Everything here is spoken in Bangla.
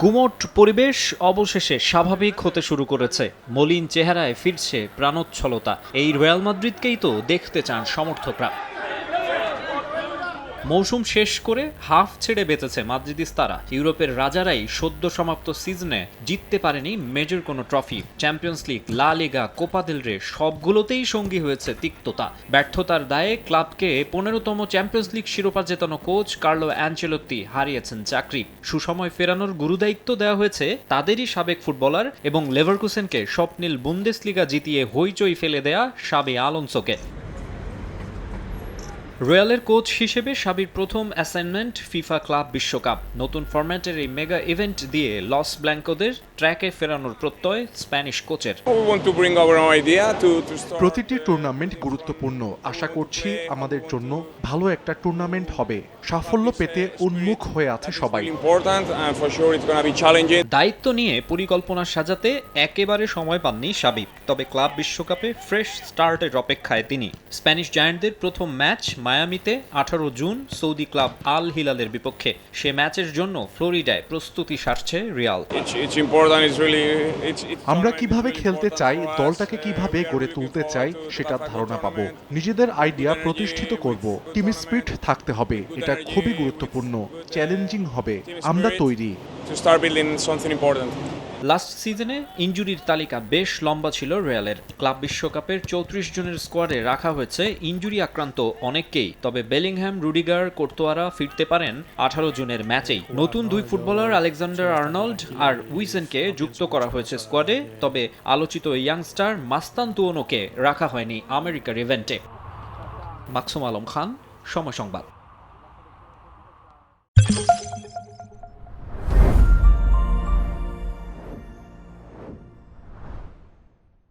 গুমট পরিবেশ অবশেষে স্বাভাবিক হতে শুরু করেছে। মলিন চেহারায় ফিরছে প্রাণোচ্ছলতা। এই রয়্যাল মাদ্রিদকেই তো দেখতে চান সমর্থকরা। মৌসুম শেষ করে হাফ ছেড়ে বেঁচেছে মাদ্রিদিস্তারা ইউরোপের রাজারাই সদ্য সমাপ্ত সিজনে জিততে পারেনি মেজর কোনো ট্রফি। চ্যাম্পিয়ন্স লিগ, লা লিগা, কোপা দেল রে, সবগুলোতেই সঙ্গী হয়েছে তিক্ততা। ব্যর্থতার দায়ে ক্লাবকে পনেরোতম চ্যাম্পিয়ন্স লিগ শিরোপা জেতানো কোচ কার্লো অ্যাঞ্চেলোত্তি হারিয়েছেন চাকরি। সুসময় ফেরানোর গুরুদায়িত্ব দেওয়া হয়েছে তাদেরই সাবেক ফুটবলার এবং লেভারকুসেনকে স্বপ্নিল বুন্দেসলিগা জিতিয়ে হইচই ফেলে দেয়া সাবে আলোনসোকে। রয়্যালের কোচ হিসেবে সাবির প্রথম অ্যাসাইনমেন্ট ফিফা ক্লাব বিশ্বকাপ। নতুন ফরম্যাটের এই মেগা ইভেন্ট দিয়ে লস ব্ল্যাঙ্কোদের ট্র্যাকে ফেরানোর প্রত্যয় স্প্যানিশ কোচের. প্রতিটি টুর্নামেন্ট গুরুত্বপূর্ণ। আশা করছি আমাদের জন্য ভালো একটা টুর্নামেন্ট হবে। সাফল্য পেতে উন্মুখ হয়ে আছে সবাই. দায়িত্ব নিয়ে পরিকল্পনা সাজাতে একেবারে সময় পাননি সাবিব। তবে ক্লাব বিশ্বকাপে ফ্রেশ স্টার্টের অপেক্ষায় তিনি। স্প্যানিশ জায়ান্টদের প্রথম ম্যাচ মায়ামিতে আঠারো জুন সৌদি ক্লাব আল হিলালের বিপক্ষে সে ম্যাচের জন্য ফ্লোরিডায় প্রস্তুতি সারছে রিয়াল। আমরা কীভাবে খেলতে চাই দলটাকে কীভাবে গড়ে তুলতে চাই সেটার ধারণা পাবো। নিজেদের আইডিয়া প্রতিষ্ঠিত করব। টিম স্পিরিট থাকতে হবে এটা খুবই গুরুত্বপূর্ণ। চ্যালেঞ্জিং হবে। আমরা তৈরি। লাস্ট সিজনে ইনজুরির তালিকা বেশ লম্বা ছিল রিয়ালের। ক্লাব বিশ্বকাপের চৌত্রিশ জনের স্কোয়াডে রাখা হয়েছে ইনজুরি আক্রান্ত অনেককেই, তবে বেলিংহ্যাম রুডিগার কোর্তোয়ারা ফিরতে পারেন আঠারো জুনের ম্যাচেই। নতুন দুই ফুটবলার আলেকজান্ডার আর্নল্ড আর উইসেনকে যুক্ত করা হয়েছে স্কোয়াডে, তবে আলোচিত ইয়াংস্টার মাস্তান তুয়নোকে রাখা হয়নি আমেরিকার ইভেন্টে। মাকসুম আলম খান, সময় সংবাদ।